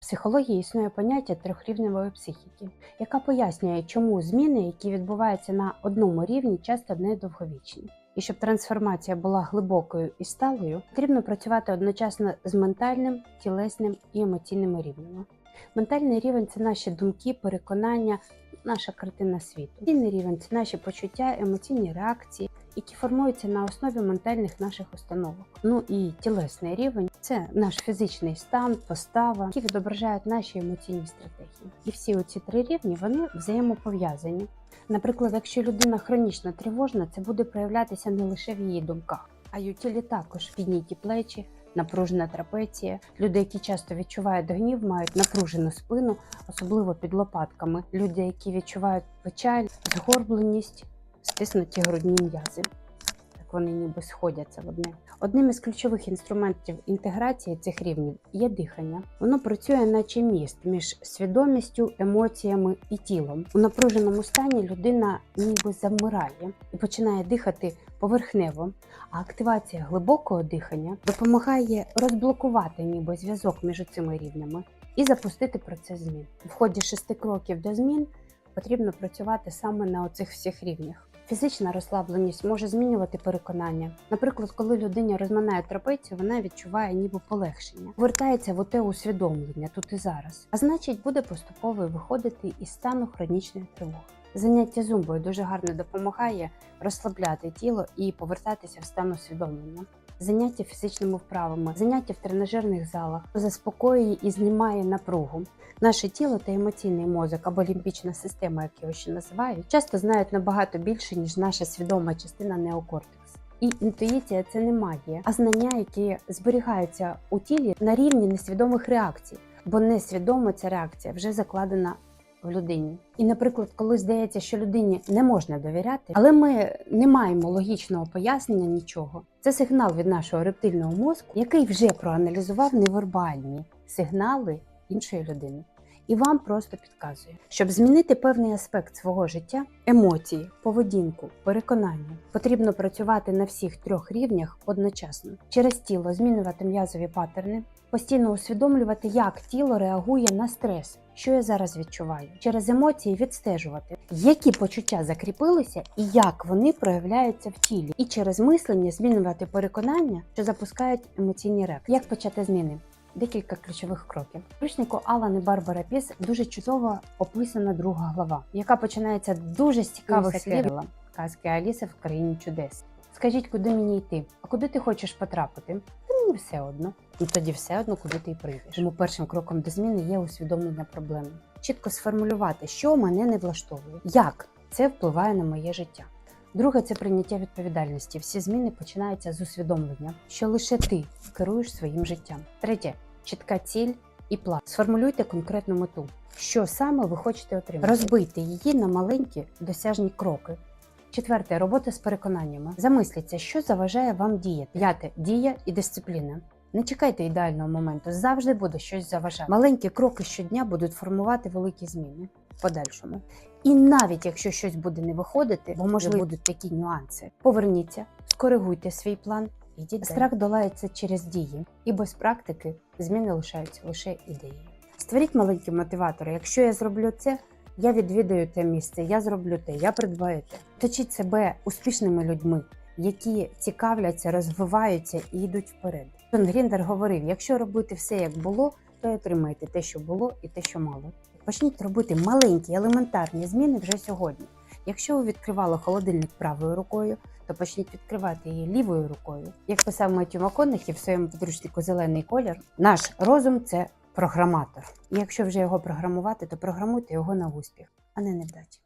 Психології існує поняття трьохрівневої психіки, яка пояснює, чому зміни, які відбуваються на одному рівні, часто не довговічні. І щоб трансформація була глибокою і сталою, потрібно працювати одночасно з ментальним, тілесним і емоційними рівнями. Ментальний рівень це наші думки, переконання, наша картина світу. Емоційний рівень це наші почуття, емоційні реакції, які формуються на основі ментальних наших установок. Ну і тілесний рівень це наш фізичний стан, постава, які відображають наші емоційні стратегії. І всі оці три рівні вони взаємопов'язані. Наприклад, якщо людина хронічно тривожна, це буде проявлятися не лише в її думках, а й у тілі також підняті плечі, напружена трапеція. Люди, які часто відчувають гнів, мають напружену спину, особливо під лопатками. Люди, які відчувають печаль, згорбленість, стиснуті грудні м'язи. Так вони ніби сходяться в одне. Одним із ключових інструментів інтеграції цих рівнів є дихання. Воно працює наче міст між свідомістю, емоціями і тілом. У напруженому стані людина ніби завмирає і починає дихати поверхнево. А активація глибокого дихання допомагає розблокувати ніби зв'язок між цими рівнями і запустити процес змін. В ході шести кроків до змін потрібно працювати саме на оцих всіх рівнях. Фізична розслабленість може змінювати переконання. Наприклад, коли людині розминає трапецію, вона відчуває ніби полегшення, повертається в оте усвідомлення тут і зараз. А значить, буде поступово виходити із стану хронічної тривоги. Заняття зумбою дуже гарно допомагає розслабляти тіло і повертатися в стан усвідомлення. Заняття фізичними вправами, заняття в тренажерних залах заспокоює і знімає напругу. Наше тіло та емоційний мозок або лімбічна система, як його ще називають, часто знають набагато більше, ніж наша свідома частина неокортекс. І інтуїція це не магія, а знання, які зберігаються у тілі на рівні несвідомих реакцій, бо несвідомо ця реакція вже закладена в людині. І, наприклад, коли здається, що людині не можна довіряти, але ми не маємо логічного пояснення нічого. Це сигнал від нашого рептильного мозку, який вже проаналізував невербальні сигнали іншої людини. І вам просто підказує, щоб змінити певний аспект свого життя, емоції, поведінку, переконання, потрібно працювати на всіх трьох рівнях одночасно. Через тіло змінювати м'язові паттерни, постійно усвідомлювати, як тіло реагує на стрес, що я зараз відчуваю, через емоції відстежувати, які почуття закріпилися і як вони проявляються в тілі, і через мислення змінювати переконання, що запускають емоційні реакції. Як почати зміни? Декілька ключових кроків. В Ручнику Алани Барбара Піс дуже чудово описана друга глава, яка починається дуже з цікавих слів казки Аліси в країні чудес. Скажіть, куди мені йти? А куди ти хочеш потрапити? Та мені все одно. Ну тоді все одно, куди ти й прийдеш. Тому першим кроком до зміни є усвідомлення проблеми. Чітко сформулювати, що мене не влаштовує, як це впливає на моє життя. Друге це прийняття відповідальності. Всі зміни починаються з усвідомлення, що лише ти керуєш своїм життям. Третє чітка ціль і план. Сформулюйте конкретну мету, що саме ви хочете отримати. Розбийте її на маленькі досяжні кроки. Четверте робота з переконаннями. Замисліться, що заважає вам діяти. П'яте дія і дисципліна. Не чекайте ідеального моменту, завжди буде щось заважати. Маленькі кроки щодня будуть формувати великі зміни в подальшому. І навіть якщо щось буде не виходити, бо можливо будуть такі нюанси, поверніться, скоригуйте свій план. Ідіть страх долається через дії, і без практики зміни лишаються лише ідеєю. Створіть маленькі мотиватори. Якщо я зроблю це, я відвідаю те місце, я зроблю те, я придбаю те. Точіть себе успішними людьми, які цікавляться, розвиваються і йдуть вперед. Джон Гріндер говорив: якщо робити все як було, то й отримаєте те, що було, і те, що мало. Почніть робити маленькі елементарні зміни вже сьогодні. Якщо ви відкривали холодильник правою рукою, то почніть відкривати її лівою рукою. Як писав Меттю Макконахі в своєму підручнику Зелений колір, наш розум це програматор. І якщо вже його програмувати, то програмуйте його на успіх, а не невдачі.